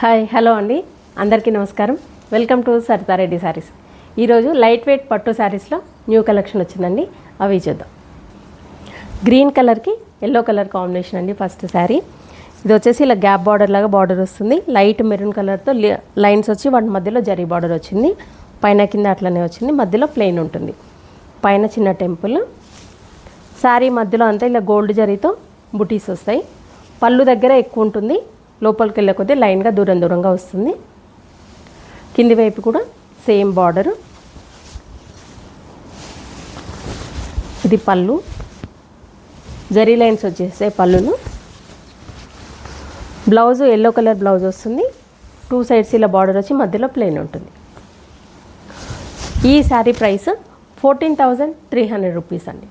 Hi hello అండి. అందరికీ నమస్కారం. వెల్కమ్ టు సరితారెడ్డి శారీస్ ఈరోజు లైట్ వెయిట్ పట్టు శారీస్లో న్యూ కలెక్షన్ వచ్చిందండి. అవి చూద్దాం. గ్రీన్ కలర్కి ఎల్లో కలర్ కాంబినేషన్ అండి ఫస్ట్ శారీ ఇది వచ్చేసి ఇలా గ్యాప్ బార్డర్ లాగా బార్డర్ వస్తుంది. లైట్ మెరూన్ కలర్తో లైన్స్ వచ్చి వాటి మధ్యలో జరీ బార్డర్ వచ్చింది. పైన కింద అట్లనే వచ్చింది. మధ్యలో ప్లెయిన్ ఉంటుంది. పైన చిన్న టెంపుల్. శారీ మధ్యలో అంతా ఇలా గోల్డ్ జరీతో బుటీస్ వస్తాయి. పళ్ళు దగ్గర ఎక్కువ ఉంటుంది. లోపలికి వెళ్ళే కొద్దీ లైన్గా దూరం దూరంగా వస్తుంది. కింది వైపు కూడా సేమ్ బార్డరు. ఇది పళ్ళు. జరీ లైన్స్ వచ్చేసే పళ్ళును. బ్లౌజ్ ఎల్లో కలర్ బ్లౌజ్ వస్తుంది. టూ సైడ్స్ ఇలా బార్డర్ వచ్చి మధ్యలో ప్లెయిన్ ఉంటుంది. ఈ sari price fourteen thousand three hundred rupees అండి.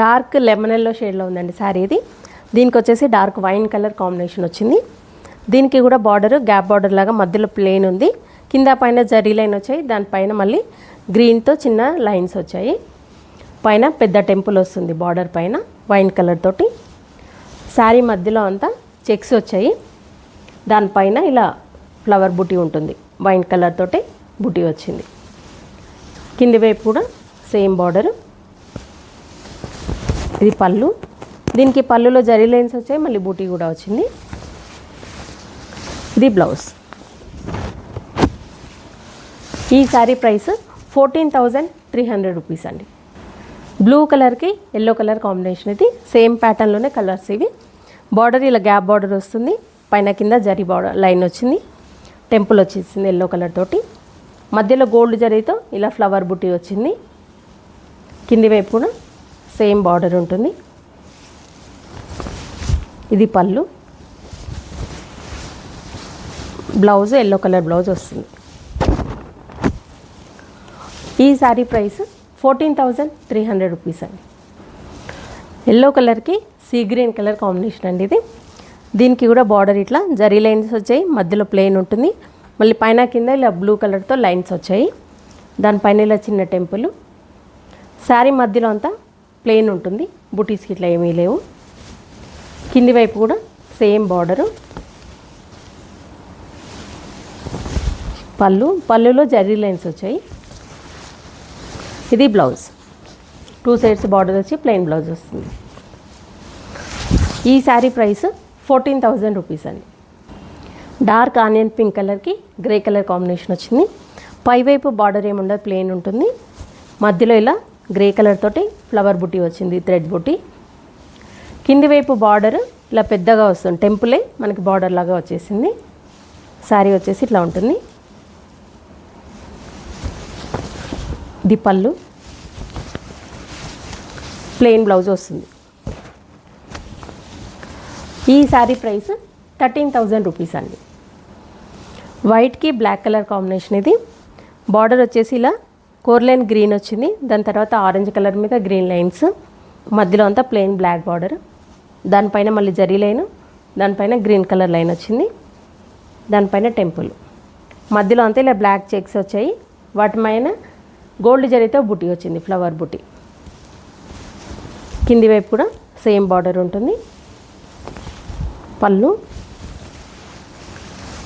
డార్క్ లెమన్ ఎల్లో షేడ్లో ఉందండి శారీ ఇది. దీనికి వచ్చేసి డార్క్ వైన్ కలర్ కాంబినేషన్ వచ్చింది. దీనికి కూడా బార్డర్ గ్యాప్ బార్డర్ లాగా మధ్యలో ప్లెయిన్ ఉంది. కింద పైన జరీ లైన్ వచ్చాయి. దానిపైన మళ్ళీ గ్రీన్తో చిన్న లైన్స్ వచ్చాయి. పైన పెద్ద టెంపుల్ వస్తుంది బార్డర్ పైన వైన్ కలర్ తోటి. శారీ మధ్యలో అంతా చెక్స్ వచ్చాయి. దానిపైన ఇలా ఫ్లవర్ బుటీ ఉంటుంది. వైన్ కలర్ తోటి బుటీ వచ్చింది. కింది వైపు కూడా సేమ్ బార్డర్. ఇది పళ్ళు. దీనికి పళ్ళులో జరీ లైన్స్ వచ్చాయి మళ్ళీ బూటీ కూడా వచ్చింది. ఇది బ్లౌజ్. ఈ sari price fourteen thousand three hundred rupees అండి. బ్లూ కలర్కి ఎల్లో కలర్ కాంబినేషన్ ఇది. సేమ్ ప్యాటర్న్లోనే కలర్స్ ఇవి. బార్డర్ ఇలా గ్యాప్ బార్డర్ వస్తుంది. పైన కింద జరీ బార్డర్ లైన్ వచ్చింది. టెంపుల్ వచ్చేసింది ఎల్లో కలర్ తోటి. మధ్యలో గోల్డ్ జరీతో ఇలా ఫ్లవర్ బుట్టి వచ్చింది. కింది వైపు కూడా సేమ్ బార్డర్ ఉంటుంది. ఇది pallu. Blouse yellow colour blouse వస్తుంది. ఈ sari price fourteen thousand three hundred rupees అండి. ఎల్లో కలర్కి సీ గ్రీన్ కలర్ కాంబినేషన్ అండి ఇది. దీనికి కూడా బార్డర్ ఇట్లా జరీ లైన్స్ వచ్చాయి మధ్యలో ప్లెయిన్ ఉంటుంది. మళ్ళీ పైన కింద ఇలా బ్లూ కలర్తో లైన్స్ వచ్చాయి. దానిపైన ఇలా చిన్న టెంపుల్. శారీ మధ్యలో అంతా ప్లెయిన్ ఉంటుంది బుటీస్కి ఇట్లా ఏమీ లేవు. కింది వైపు కూడా సేమ్ బార్డరు. పళ్ళు పళ్ళులో జరీ లైన్స్ వచ్చాయి. ఇది బ్లౌజ్. టూ సైడ్స్ బార్డర్ వచ్చి ప్లెయిన్ బ్లౌజ్ వస్తుంది. ఈ sari price fourteen thousand rupees అండి. డార్క్ ఆనియన్ పింక్ కలర్కి గ్రే కలర్ కాంబినేషన్ వచ్చింది. పైవైపు బార్డర్ ఏముండదు ప్లెయిన్ ఉంటుంది. మధ్యలో ఇలా గ్రే కలర్ తోటి ఫ్లవర్ బుట్టి వచ్చింది థ్రెడ్ బుట్టి. కింది వైపు బార్డర్ ఇలా పెద్దగా వస్తుంది. టెంపులే మనకి బార్డర్ లాగా వచ్చేసింది. శారీ వచ్చేసి ఇట్లా ఉంటుంది. ఇది పళ్ళు. ప్లెయిన్ బ్లౌజ్ వస్తుంది. ఈ sari price thirteen thousand rupees అండి. వైట్కి బ్లాక్ కలర్ కాంబినేషన్ ఇది. బార్డర్ వచ్చేసి ఇలా కోర్లైన్ గ్రీన్ వచ్చింది. దాని తర్వాత ఆరెంజ్ కలర్ మీద గ్రీన్ లైన్స్. మధ్యలో అంతా ప్లెయిన్ బ్లాక్ బార్డర్. దానిపైన మళ్ళీ జరీ లైన్ దానిపైన గ్రీన్ కలర్ లైన్ వచ్చింది దానిపైన టెంపుల్. మధ్యలో అంతా ఇలా బ్లాక్ చెక్స్ వచ్చాయి. వాటి పైన గోల్డ్ జరీతో బుట్టి వచ్చింది ఫ్లవర్ బుట్టి. కింది వైపు కూడా సేమ్ బార్డర్ ఉంటుంది. పళ్ళు.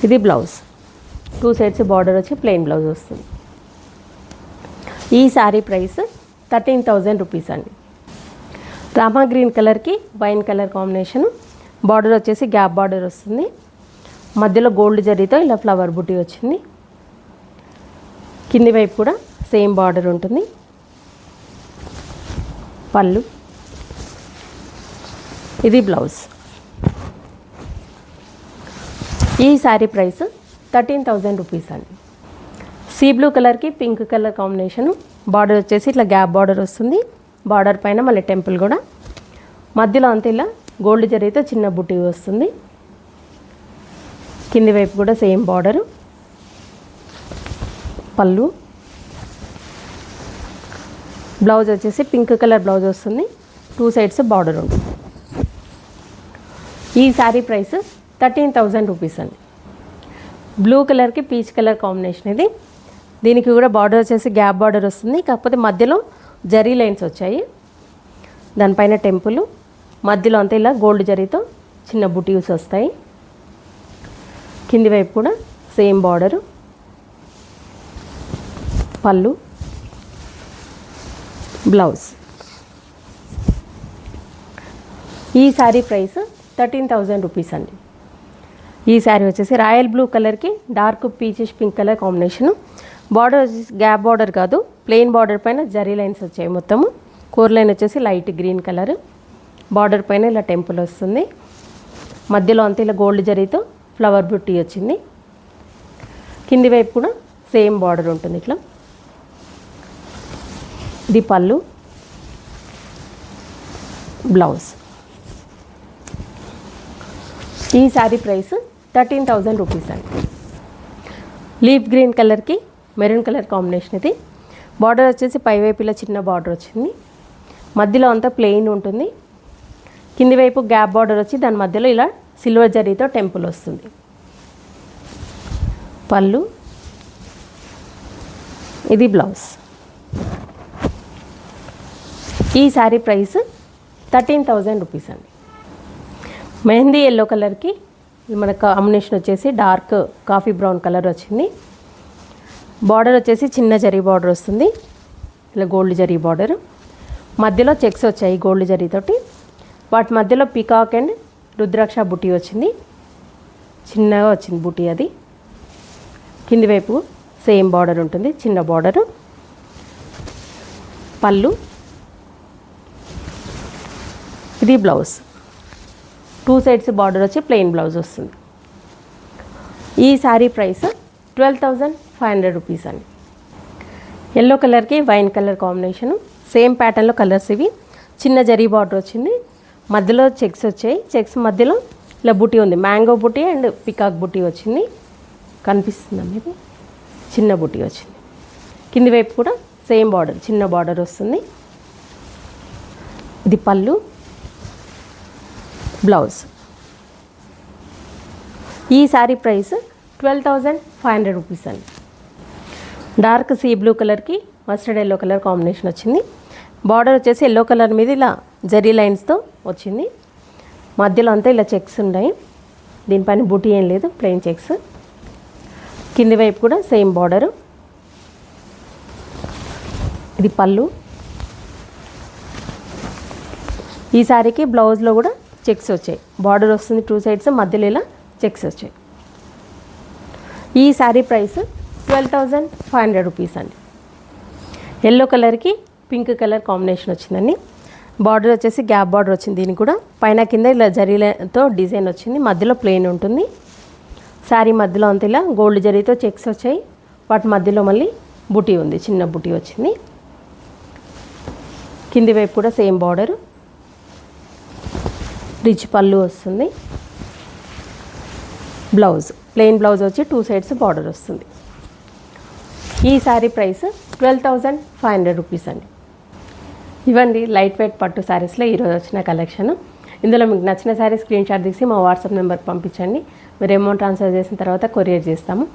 ఇది బ్లౌజ్. టూ సైడ్స్ బార్డర్ వచ్చి ప్లెయిన్ బ్లౌజ్ వస్తుంది. ఈ sari price thirteen thousand rupees అండి. రామా గ్రీన్ కలర్కి వైన్ కలర్ కాంబినేషన్. బార్డర్ వచ్చేసి గ్యాప్ బార్డర్ వస్తుంది. మధ్యలో గోల్డ్ జరీతో ఇలా ఫ్లవర్ బుట్టి వచ్చింది. కింది వైపు కూడా సేమ్ బార్డర్ ఉంటుంది. పళ్ళు. ఇది బ్లౌజ్. ఈ sari price thirteen thousand rupees అండి. సీ బ్లూ కలర్కి పింక్ కలర్ కాంబినేషన్. బార్డర్ వచ్చేసి ఇట్లా గ్యాప్ బార్డర్ వస్తుంది. బార్డర్ పైన మళ్ళీ టెంపుల్ కూడా. మధ్యలో అంతా ఇలా గోల్డ్ జరిగితే చిన్న బుట్టి వస్తుంది. కింది వైపు కూడా సేమ్ బార్డరు. పళ్ళు. బ్లౌజ్ వచ్చేసి పింక్ కలర్ బ్లౌజ్ వస్తుంది. టూ సైడ్స్ బార్డర్ ఉంటుంది ఈ sari price thirteen thousand rupees అండి. బ్లూ కలర్కి పీచ్ కలర్ కాంబినేషన్ ఇది. దీనికి కూడా బార్డర్ వచ్చేసి గ్యాప్ బార్డర్ వస్తుంది. కాకపోతే మధ్యలో జరీ లైన్స్ వచ్చాయి. దానిపైన టెంపుల్ మధ్యలో అంతా ఇలా గోల్డ్ జరీతో చిన్న బుటీస్ వస్తాయి. కింది వైపు కూడా సేమ్ బార్డరు. పళ్ళు బ్లౌజ్. ఈ sari price thirteen thousand rupees అండి. ఈ శారీ వచ్చేసి రాయల్ బ్లూ కలర్కి dark peaches pink colour combination. Border వచ్చేసి గ్యాప్ బార్డర్ కాదు ప్లెయిన్ బార్డర్ పైన జరీ లైన్స్ వచ్చాయి మొత్తము. కోర్ లైన్ వచ్చేసి లైట్ గ్రీన్ కలర్ బార్డర్ పైన ఇలా టెంపుల్ వస్తుంది. మధ్యలో అంతా ఇలా గోల్డ్ జరీతో ఫ్లవర్ బుట్టి వచ్చింది. కింది వైపు కూడా సేమ్ బార్డర్ ఉంటుంది ఇట్లా. ఇది పళ్ళు. బ్లౌజ్ ఈ sari price thirteen thousand rupees అండి. లీఫ్ గ్రీన్ కలర్కి మెరూన్ కలర్ కాంబినేషన్ ఇది. బార్డర్ వచ్చేసి పైవైపు ఇలా చిన్న బార్డర్ వచ్చింది. మధ్యలో అంతా ప్లెయిన్ ఉంటుంది. కింది వైపు గ్యాప్ బార్డర్ వచ్చి దాని మధ్యలో ఇలా సిల్వర్ జరీతో టెంపుల్ వస్తుంది. పళ్ళు. ఇది బ్లౌజ్. ఈ sari price thirteen thousand rupees అండి. మెహందీ ఎల్లో కలర్కి మన కాంబినేషన్ వచ్చేసి డార్క్ కాఫీ బ్రౌన్ కలర్ వచ్చింది. బార్డర్ వచ్చేసి చిన్న జరీ బార్డర్ వస్తుంది. ఇలా గోల్డ్ జరీ బార్డర్ మధ్యలో చెక్స్ వచ్చాయి గోల్డ్ జరీతోటి వాటి మధ్యలో పికాక్ అండ్ రుద్రాక్ష బుటీ వచ్చింది. చిన్నగా వచ్చింది బుటీ అది. కింది వైపు సేమ్ బార్డర్ ఉంటుంది చిన్న బార్డరు పళ్ళు. ఇది బ్లౌజ్ టూ సైడ్స్ బార్డర్ వచ్చి ప్లెయిన్ బ్లౌజ్ వస్తుంది. ఈ sari price twelve thousand five hundred rupees అండి. ఎల్లో కలర్కి వైన్ కలర్ కాంబినేషను. సేమ్ ప్యాటర్న్లో కలర్స్ ఇవి. చిన్న జరీ బార్డర్ వచ్చింది. మధ్యలో చెక్స్ వచ్చాయి. చెక్స్ మధ్యలో ఇలా బుటీ ఉంది. మ్యాంగో బుటీ అండ్ పికాక్ బుటీ వచ్చింది. కనిపిస్తుందా మీది చిన్న బుటీ వచ్చింది. కింది వైపు కూడా సేమ్ బార్డర్ చిన్న బార్డర్ వస్తుంది. ఇది పళ్ళు. బ్లౌజ్ ఈ sari price twelve thousand five hundred rupees అండి. డార్క్ సీ బ్లూ కలర్కి మస్టర్డ్ ఎల్లో కలర్ కాంబినేషన్ వచ్చింది. బార్డర్ వచ్చేసి ఎల్లో కలర్ మీద ఇలా జరీ లైన్స్తో వచ్చింది. మధ్యలో అంతా ఇలా చెక్స్ ఉన్నాయి. దీనిపైన బూటీ ఏం లేదు ప్లెయిన్ చెక్స్. కింది వైపు కూడా సేమ్ బార్డరు. ఇది పళ్ళు. ఈ శారీకి బ్లౌజ్లో కూడా చెక్స్ వచ్చాయి. బార్డర్ వస్తుంది టూ సైడ్స్ మధ్యలో ఇలా చెక్స్ వచ్చాయి. ఈ sari price twelve thousand five hundred rupees అండి. ఎల్లో కలర్కి పింక్ కలర్ కాంబినేషన్ వచ్చిందండి. బార్డర్ వచ్చేసి గ్యాప్ బార్డర్ వచ్చింది దీనికి కూడా. పైన కింద ఇలా జరీలతో డిజైన్ వచ్చింది. మధ్యలో ప్లెయిన్ ఉంటుంది. శారీ మధ్యలో అంత ఇలా గోల్డ్ జరీతో చెక్స్ వచ్చాయి. వాటి మధ్యలో మళ్ళీ బుటీ ఉంది. చిన్న బుటీ వచ్చింది. కింది వైపు కూడా సేమ్ బార్డర్ రిచ్ పళ్ళు వస్తుంది. బ్లౌజ్ ప్లెయిన్ బ్లౌజ్ వచ్చి టూ సైడ్స్ బార్డర్ వస్తుంది. ఈ sari price twelve thousand five hundred rupees అండి. ఇవ్వండి లైట్ వెయిట్ పట్టు శారీస్లో ఈరోజు వచ్చిన కలెక్షన్. ఇందులో మీకు నచ్చిన శారీ స్క్రీన్ షాట్ తీసి మా వాట్సాప్ నెంబర్కి పంపించండి. మీరు అమౌంట్ ట్రాన్స్ఫర్ చేసిన తర్వాత కొరియర్ చేస్తాము.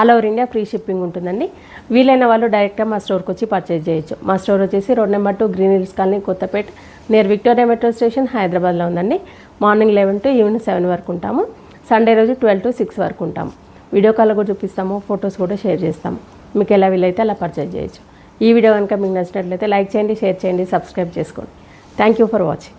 All over India free shipping ఉంటుందండి. వీలైన వాళ్ళు డైరెక్ట్గా మా స్టోర్కి వచ్చి పర్చేజ్ చేయొచ్చు. మా స్టోర్ వచ్చేసి road number two Green Hills Colony Kothapet near Victoria metro station హైదరాబాద్లో ఉందండి. Morning eleven to evening seven వరకు ఉంటాము. సండే రోజు ట్వెల్వ్ టు సిక్స్ వరకు ఉంటాము. వీడియో కాల్ కూడా చూపిస్తాము ఫొటోస్ కూడా షేర్ చేస్తాము. మీకు ఎలా వీలైతే అలా పర్చేజ్ చేయొచ్చు. ఈ వీడియో కనుక మీకు నచ్చినట్లయితే లైక్ చేయండి షేర్ చేయండి సబ్స్క్రైబ్ చేసుకోండి. Thank you for watching